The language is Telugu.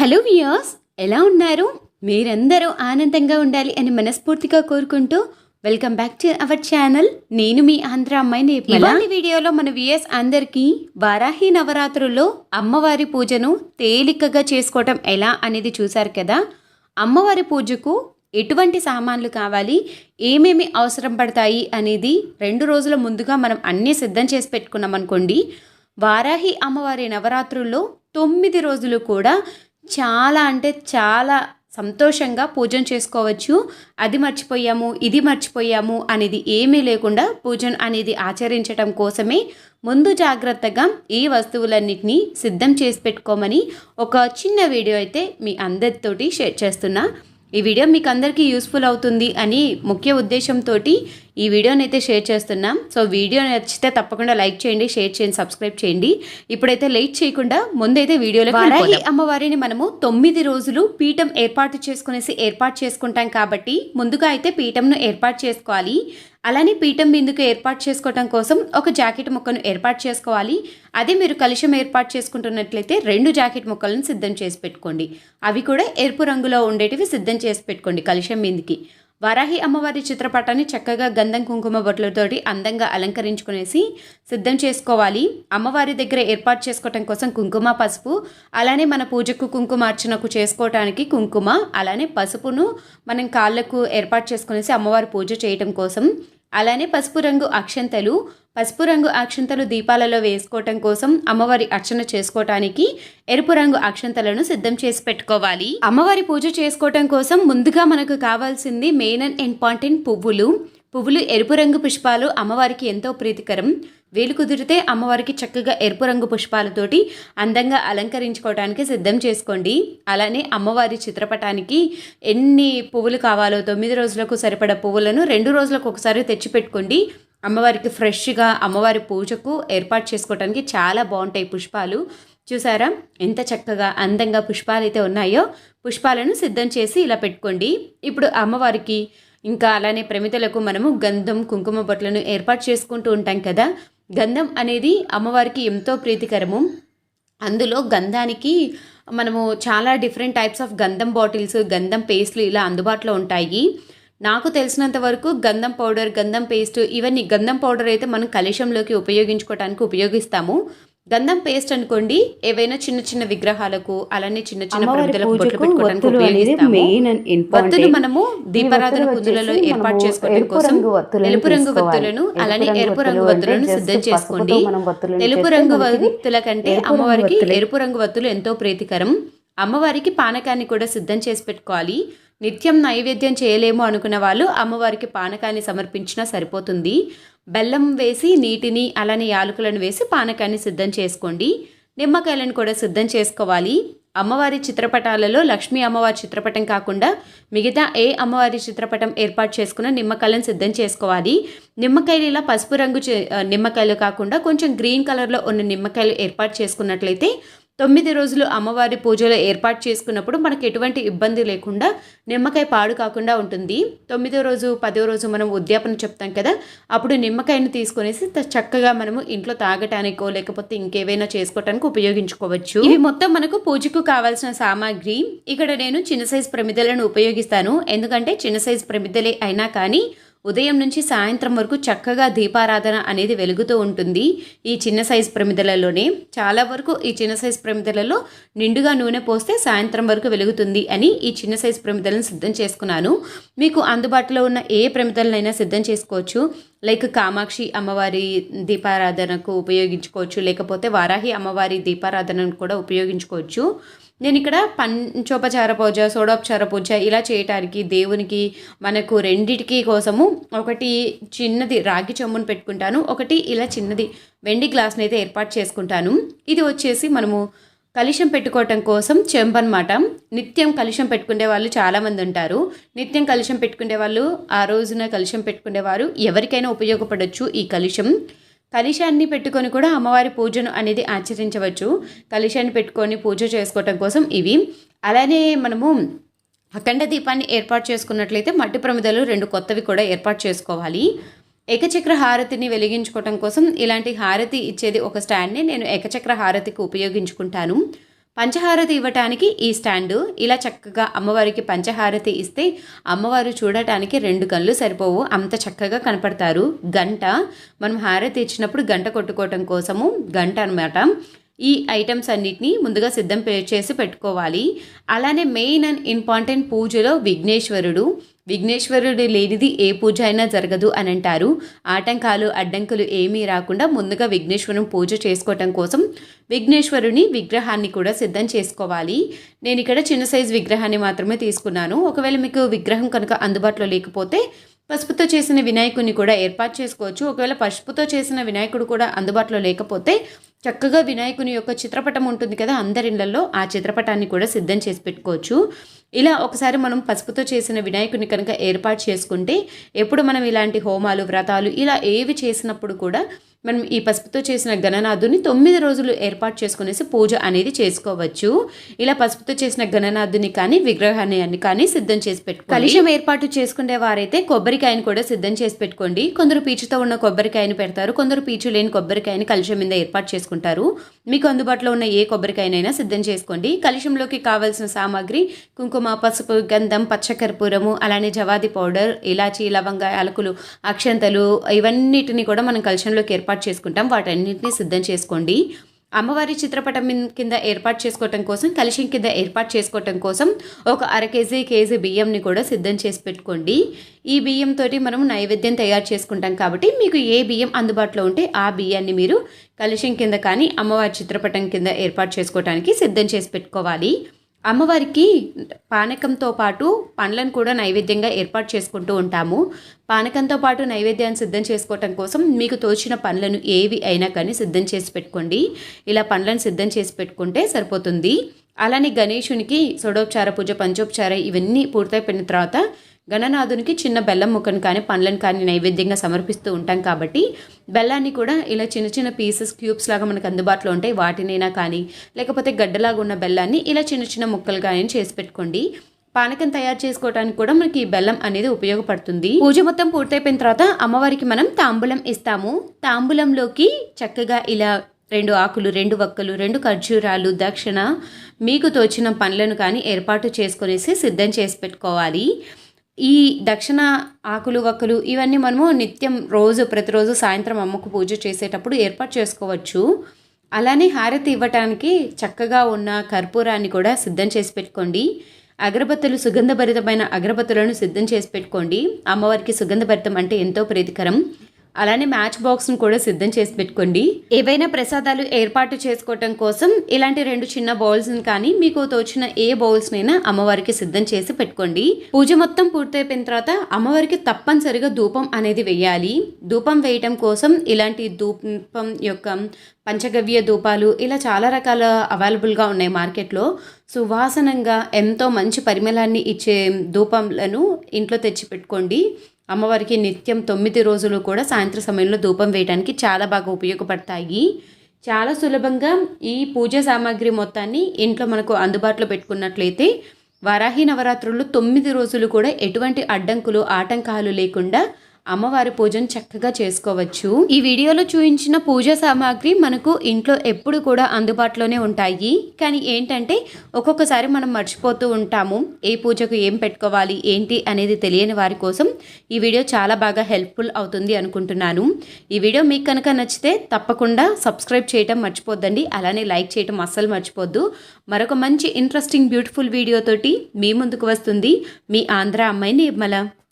హలో వియర్స్ ఎలా ఉన్నారు? మీరందరూ ఆనందంగా ఉండాలి అని మనస్ఫూర్తిగా కోరుకుంటూ welcome back to our channel. నేను మీ ఆంధ్ర అమ్మాయిని ఇవాళ వీడియోలో మన వియర్స్ అందరికీ వారాహి నవరాత్రుల్లో అమ్మవారి పూజను తేలికగా చేసుకోవటం ఎలా అనేది చూశారు కదా? అమ్మవారి పూజకు ఎటువంటి సామాన్లు కావాలి? ఏమేమి అవసరం పడతాయి అనేది రెండు రోజుల ముందుగా మనం అన్నీ సిద్ధం చేసి పెట్టుకున్నాం అనుకోండి వారాహి అమ్మవారి నవరాత్రుల్లో తొమ్మిది రోజులు కూడా చాలా అంటే చాలా సంతోషంగా పూజను చేసుకోవచ్చు. అది మర్చిపోయాము ఇది మర్చిపోయాము అనేది ఏమీ లేకుండా పూజను అనేది ఆచరించటం కోసమే ముందు జాగ్రత్తగా ఈ వస్తువులన్నిటినీ సిద్ధం చేసి పెట్టుకోమని ఒక చిన్న వీడియో అయితే మీ అందరితోటి షేర్ చేస్తున్నా. ఈ వీడియో మీకు అందరికీ యూస్ఫుల్ అవుతుంది అని ముఖ్య ఉద్దేశంతో ఈ వీడియోని అయితే షేర్ చేస్తున్నాం. సో వీడియో నచ్చితే తప్పకుండా లైక్ చేయండి షేర్ చేయండి సబ్స్క్రైబ్ చేయండి. ఇప్పుడైతే లైట్ చేయకుండా ముందైతే వీడియోలో వారాహి అమ్మవారిని మనము తొమ్మిది రోజులు పీఠం ఏర్పాటు చేసుకునేసి ఏర్పాటు చేసుకుంటాం కాబట్టి ముందుగా అయితే పీఠంను ఏర్పాటు చేసుకోవాలి. అలానే పీఠం బిందుకు ఏర్పాటు చేసుకోవటం కోసం ఒక జాకెట్ ముక్కను ఏర్పాటు చేసుకోవాలి. అదే మీరు కలుషం ఏర్పాటు చేసుకుంటున్నట్లయితే రెండు జాకెట్ ముక్కలను సిద్ధం చేసి పెట్టుకోండి. అవి కూడా ఎరుపు రంగులో ఉండేటివి సిద్ధం చేసి పెట్టుకోండి కలుషం బిందుకి వరాహి అమ్మవారి చిత్రపటాన్ని చక్కగా గంధం కుంకుమ బొట్లతోటి అందంగా అలంకరించుకునేసి సిద్ధం చేసుకోవాలి. అమ్మవారి దగ్గర ఏర్పాటు చేసుకోవటం కోసం కుంకుమ పసుపు అలానే మన పూజకు కుంకుమ అర్చనకు చేసుకోవటానికి కుంకుమ అలానే పసుపును మనం కాళ్ళకు ఏర్పాటు చేసుకునేసి అమ్మవారి పూజ చేయటం కోసం అలానే పసుపు రంగు అక్షంతలు పసుపు రంగు అక్షంతలు దీపాలలో వేసుకోవటం కోసం అమ్మవారి అర్చన చేసుకోవటానికి ఎరుపు రంగు అక్షంతలను సిద్ధం చేసి పెట్టుకోవాలి. అమ్మవారి పూజ చేసుకోవటం కోసం ముందుగా మనకు కావాల్సింది మెయిన్ అండ్ ఇంపార్టెంట్ పువ్వులు. పువ్వులు ఎరుపు రంగు పుష్పాలు అమ్మవారికి ఎంతో ప్రీతికరం. వీలు కుదిరితే అమ్మవారికి చక్కగా ఎరుపు రంగు పుష్పాలతోటి అందంగా అలంకరించుకోవడానికి సిద్ధం చేసుకోండి. అలానే అమ్మవారి చిత్రపటానికి ఎన్ని పువ్వులు కావాలో తొమ్మిది రోజులకు సరిపడ పువ్వులను రెండు రోజులకు ఒకసారి తెచ్చిపెట్టుకోండి. అమ్మవారికి ఫ్రెష్గా అమ్మవారి పూజకు ఏర్పాటు చేసుకోవడానికి చాలా బాగుంటాయి పుష్పాలు. చూసారా? ఎంత చక్కగా అందంగా పుష్పాలు అయితే ఉన్నాయో పుష్పాలను సిద్ధం చేసి ఇలా పెట్టుకోండి. ఇప్పుడు అమ్మవారికి ఇంకా అలానే ప్రమితలకు మనము గంధం కుంకుమ బొట్లను ఏర్పాటు చేసుకుంటూ ఉంటాం కదా? గంధం అనేది అమ్మవారికి ఎంతో ప్రీతికరము. అందులో గంధానికి మనము చాలా డిఫరెంట్ టైప్స్ ఆఫ్ గంధం బాటిల్స్ గంధం పేస్ట్లు ఇలా అందుబాటులో ఉంటాయి. నాకు తెలిసినంత వరకు గంధం పౌడర్ గంధం పేస్ట్ ఇవన్నీ గంధం పౌడర్ అయితే మనం కలుషంలోకి ఉపయోగించుకోవడానికి ఉపయోగిస్తాము. గంధం పేస్ట్ అనుకోండి ఏవైనా చిన్న చిన్న విగ్రహాలకు అలానే చిన్న చిన్న ప్రమిదలకు బొట్లు పెట్టుకోవడానికి ఉపయోగిస్తాము. వత్తులు మనము దీపారాధన కుందులలో ఏర్పాటు చేసుకోవడం కోసం తెలుపు రంగు వత్తులను అలానే ఎరుపు రంగు వత్తులను సిద్ధం చేసుకోండి తెలుపు రంగు వత్తుల కంటే అమ్మవారికి ఎరుపు రంగు వత్తులు ఎంతో ప్రీతికరం. అమ్మవారికి పానకాన్ని కూడా సిద్ధం చేసి పెట్టుకోవాలి. నిత్యం నైవేద్యం చేయలేము అనుకున్న వాళ్ళు అమ్మవారికి పానకాన్ని సమర్పించినా సరిపోతుంది. బెల్లం వేసి నీటిని అలానే యాలకులను వేసి పానకాన్ని సిద్ధం చేసుకోండి. నిమ్మకాయలను కూడా సిద్ధం చేసుకోవాలి. అమ్మవారి చిత్రపటాలలో లక్ష్మీ అమ్మవారి చిత్రపటం కాకుండా మిగతా ఏ అమ్మవారి చిత్రపటం ఏర్పాటు చేసుకున్న నిమ్మకాయలను సిద్ధం చేసుకోవాలి. నిమ్మకాయలు ఇలా పసుపు రంగు నిమ్మకాయలు కాకుండా కొంచెం గ్రీన్ కలర్లో ఉన్న నిమ్మకాయలు ఏర్పాటు చేసుకున్నట్లయితే తొమ్మిది రోజులు అమ్మవారి పూజలు ఏర్పాటు చేసుకున్నప్పుడు మనకు ఎటువంటి ఇబ్బంది లేకుండా నిమ్మకాయ పాడు కాకుండా ఉంటుంది. తొమ్మిదో రోజు పదో రోజు మనం ఉద్యాపన చెప్తాం కదా అప్పుడు నిమ్మకాయను తీసుకునేసి చక్కగా మనము ఇంట్లో తాగటానికో లేకపోతే ఇంకేవైనా చేసుకోవటానికి ఉపయోగించుకోవచ్చు. ఇవి మొత్తం మనకు పూజకు కావాల్సిన సామాగ్రి. ఇక్కడ నేను చిన్న సైజ్ ప్రమిదలను ఉపయోగిస్తాను. ఎందుకంటే చిన్న సైజ్ ప్రమిదలే అయినా కానీ ఉదయం నుంచి సాయంత్రం వరకు చక్కగా దీపారాధన అనేది వెలుగుతూ ఉంటుంది. ఈ చిన్న సైజ్ ప్రమిదలలోనే చాలా వరకు ఈ చిన్న సైజ్ ప్రమిదలలో నిండుగా నూనె పోస్తే సాయంత్రం వరకు వెలుగుతుంది అని ఈ చిన్న సైజ్ ప్రమిదలను సిద్ధం చేసుకున్నాను. మీకు అందుబాటులో ఉన్న ఏ ప్రమిదలనైనా సిద్ధం చేసుకోవచ్చు. లైక్ కామాక్షి అమ్మవారి దీపారాధనకు ఉపయోగించుకోవచ్చు లేకపోతే వారాహి అమ్మవారి దీపారాధనను కూడా ఉపయోగించుకోవచ్చు. నేను ఇక్కడ పంచోపచార పూజ సోడోపచార పూజ ఇలా చేయటానికి దేవునికి మనకు రెండిటికి కోసము ఒకటి చిన్నది రాగి చెమ్మును పెట్టుకుంటాను ఒకటి ఇలా చిన్నది వెండి గ్లాస్ని అయితే ఏర్పాటు చేసుకుంటాను. ఇది వచ్చేసి మనము కలుషం పెట్టుకోవటం కోసం చెంబు అనమాట నిత్యం కలుషం పెట్టుకునే వాళ్ళు చాలామంది ఉంటారు. నిత్యం కలుషం పెట్టుకునే వాళ్ళు ఆ రోజున కలుషం పెట్టుకునేవారు ఎవరికైనా ఉపయోగపడవచ్చు ఈ కలుషం. కలుషాన్ని పెట్టుకొని కూడా అమ్మవారి పూజను అనేది ఆచరించవచ్చు. కలుషాన్ని పెట్టుకొని పూజ చేసుకోవటం కోసం ఇవి. అలానే మనము అఖండ దీపాన్ని ఏర్పాటు చేసుకున్నట్లయితే మట్టి ప్రమిదలు రెండు కొత్తవి కూడా ఏర్పాటు చేసుకోవాలి. ఏకచక్ర హారతిని వెలిగించుకోవటం కోసం ఇలాంటి హారతి ఇచ్చేది ఒక స్టాండ్ని నేను ఏకచక్ర హారతికి ఉపయోగించుకుంటాను. పంచహారతి ఇవ్వటానికి ఈ స్టాండు. ఇలా చక్కగా అమ్మవారికి పంచహారతి ఇస్తే అమ్మవారు చూడటానికి రెండు కళ్ళు సరిపోవు. అంత చక్కగా కనపడతారు. గంట. మనం హారతి ఇచ్చినప్పుడు గంట కొట్టుకోవటం కోసము గంట అనమాట ఈ ఐటమ్స్ అన్నిటినీ ముందుగా సిద్ధం పే- చేసి పెట్టుకోవాలి. అలానే మెయిన్ అండ్ ఇంపార్టెంట్ పూజలో విఘ్నేశ్వరుడు విఘ్నేశ్వరుడు లేనిది ఏ పూజ అయినా జరగదు అని అంటారు. ఆటంకాలు అడ్డంకులు ఏమీ రాకుండా ముందుగా విఘ్నేశ్వరం పూజ చేసుకోవటం కోసం విఘ్నేశ్వరుని విగ్రహాన్ని కూడా సిద్ధం చేసుకోవాలి. నేను ఇక్కడ చిన్న సైజు విగ్రహాన్ని మాత్రమే తీసుకున్నాను. ఒకవేళ మీకు విగ్రహం కనుక అందుబాటులో లేకపోతే పసుపుతో చేసిన వినాయకుడిని కూడా ఏర్పాటు చేసుకోవచ్చు. ఒకవేళ పసుపుతో చేసిన వినాయకుడు కూడా అందుబాటులో లేకపోతే చక్కగా వినాయకుని యొక్క చిత్రపటం ఉంటుంది కదా అందరిళ్ళలో ఆ చిత్రపటాన్ని కూడా సిద్ధం చేసి పెట్టుకోవచ్చు. ఇలా ఒకసారి మనం పసుపుతో చేసిన వినాయకుని కనుక ఏర్పాటు చేసుకుంటే ఎప్పుడు మనం ఇలాంటి హోమాలు వ్రతాలు ఇలా ఏవి చేసినప్పుడు కూడా మనం ఈ పసుపుతో చేసిన గణనాథుని తొమ్మిది రోజులు ఏర్పాటు చేసుకునేసి పూజ అనేది చేసుకోవచ్చు. ఇలా పసుపుతో చేసిన గణనాథుని కానీ విగ్రహాన్ని కానీ సిద్ధం చేసి పెట్టుకోండి. కలిషం ఏర్పాటు చేసుకునే వారైతే కొబ్బరికాయని కూడా సిద్ధం చేసి పెట్టుకోండి. కొందరు పీచుతో ఉన్న కొబ్బరికాయని పెడతారు. కొందరు పీచు లేని కొబ్బరికాయని కలిషం మీద ఏర్పాటు చేసుకుంటారు. మీకు అందుబాటులో ఉన్న ఏ కొబ్బరికాయనైనా సిద్ధం చేసుకోండి. కలుషంలోకి కావాల్సిన సామాగ్రి కుంకుమ పసుపు గంధం పచ్చకర్పూరము అలానే జవాది పౌడర్ ఇలాచి లవంగ అలకులు అక్షంతలు ఇవన్నిటిని కూడా మనం కలిషంలోకి ఏర్పాటు ఏర్పాటు చేసుకుంటాం. వాటన్నిటిని సిద్ధం చేసుకోండి. అమ్మవారి చిత్రపటం కింద ఏర్పాటు చేసుకోవటం కోసం కలుషం కింద ఏర్పాటు చేసుకోవటం కోసం ఒక అర కేజీ కేజీ బియ్యంని కూడా సిద్ధం చేసి పెట్టుకోండి. ఈ బియ్యంతో మనం నైవేద్యం తయారు చేసుకుంటాం కాబట్టి మీకు ఏ బియ్యం అందుబాటులో ఉంటే ఆ బియ్యాన్ని మీరు కలుషం కింద కానీ అమ్మవారి చిత్రపటం కింద ఏర్పాటు చేసుకోవడానికి సిద్ధం చేసి పెట్టుకోవాలి. అమ్మవారికి పానకంతో పాటు పండ్లను కూడా నైవేద్యంగా ఏర్పాటు చేసుకుంటూ ఉంటాము. పానకంతో పాటు నైవేద్యాన్ని సిద్ధం చేసుకోవటం కోసం మీకు తోచిన పండ్లను ఏవి అయినా కానీ సిద్ధం చేసి పెట్టుకోండి. ఇలా పండ్లను సిద్ధం చేసి పెట్టుకుంటే సరిపోతుంది. అలానే గణేషునికి షోడోపచార పూజ పంచోపచార ఇవన్నీ పూర్తయిపోయిన తర్వాత గణనాథునికి చిన్న బెల్లం ముక్కను కానీ పండ్లను కానీ నైవేద్యంగా సమర్పిస్తూ ఉంటాం కాబట్టి బెల్లాన్ని కూడా ఇలా చిన్న చిన్న పీసెస్ క్యూబ్స్ లాగా మనకు అందుబాటులో ఉంటాయి. వాటినైనా కానీ లేకపోతే గడ్డలాగా ఉన్న బెల్లాన్ని ఇలా చిన్న చిన్న ముక్కలు కానీ చేసి పెట్టుకోండి. పానకం తయారు చేసుకోవడానికి కూడా మనకి ఈ బెల్లం అనేది ఉపయోగపడుతుంది. పూజ మొత్తం పూర్తయిపోయిన తర్వాత అమ్మవారికి మనం తాంబూలం ఇస్తాము. తాంబూలంలోకి చక్కగా ఇలా రెండు ఆకులు రెండు వక్కలు రెండు ఖర్జూరాలు దక్షిణ మీకు తోచిన పండ్లను కానీ ఏర్పాటు చేసుకునేసి సిద్ధం చేసి పెట్టుకోవాలి. ఈ దక్షిణ ఆకులు వక్కలు ఇవన్నీ మనము నిత్యం రోజు ప్రతిరోజు సాయంత్రం అమ్మకు పూజ చేసేటప్పుడు ఏర్పాటు చేసుకోవచ్చు. అలానే హారతి ఇవ్వటానికి చక్కగా ఉన్న కర్పూరాన్ని కూడా సిద్ధం చేసి పెట్టుకోండి. అగరబత్తులు సుగంధభరితమైన అగరబత్తులను సిద్ధం చేసి పెట్టుకోండి. అమ్మవారికి సుగంధభరితం అంటే ఎంతో ప్రీతికరం. అలానే మ్యాచ్ బాక్స్ను కూడా సిద్ధం చేసి పెట్టుకోండి. ఏవైనా ప్రసాదాలు ఏర్పాటు చేసుకోవటం కోసం ఇలాంటి రెండు చిన్న బౌల్స్ని కానీ మీకు తోచిన ఏ బౌల్స్నైనా అమ్మవారికి సిద్ధం చేసి పెట్టుకోండి. పూజ మొత్తం పూర్తయిపోయిన తర్వాత అమ్మవారికి తప్పనిసరిగా ధూపం అనేది వేయాలి. ధూపం వేయటం కోసం ఇలాంటి ధూపం యొక్క పంచగవ్య ధూపాలు ఇలా చాలా రకాల అవైలబుల్గా ఉన్నాయి మార్కెట్లో. సువాసనంగా ఎంతో మంచి పరిమళాన్ని ఇచ్చే ధూపంలను ఇంట్లో తెచ్చి పెట్టుకోండి. అమ్మవారికి నిత్యం తొమ్మిది రోజులు కూడా సాయంత్రం సమయంలో ధూపం వేయడానికి చాలా బాగా ఉపయోగపడతాయి. చాలా సులభంగా ఈ పూజ సామాగ్రి మొత్తాన్ని ఇంట్లో మనకు అందుబాటులో పెట్టుకున్నట్లయితే వరాహి నవరాత్రులు తొమ్మిది రోజులు కూడా ఎటువంటి అడ్డంకులు ఆటంకాలు లేకుండా అమ్మవారి పూజను చక్కగా చేసుకోవచ్చు. ఈ వీడియోలో చూపించిన పూజా సామాగ్రి మనకు ఇంట్లో ఎప్పుడు కూడా అందుబాటులోనే ఉంటాయి. కానీ ఏంటంటే ఒక్కొక్కసారి మనం మర్చిపోతూ ఉంటాము. ఏ పూజకు ఏం పెట్టుకోవాలి ఏంటి అనేది తెలియని వారి కోసం ఈ వీడియో చాలా బాగా హెల్ప్ఫుల్ అవుతుంది అనుకుంటున్నాను. ఈ వీడియో మీకు కనుక నచ్చితే తప్పకుండా సబ్స్క్రైబ్ చేయటం మర్చిపోద్దండి. అలానే లైక్ చేయటం అస్సలు మర్చిపోద్దు. మరొక మంచి ఇంట్రెస్టింగ్ బ్యూటిఫుల్ వీడియోతోటి మీ ముందుకు వస్తుంది. మీ ఆంధ్ర అమ్మాయి నిర్మల.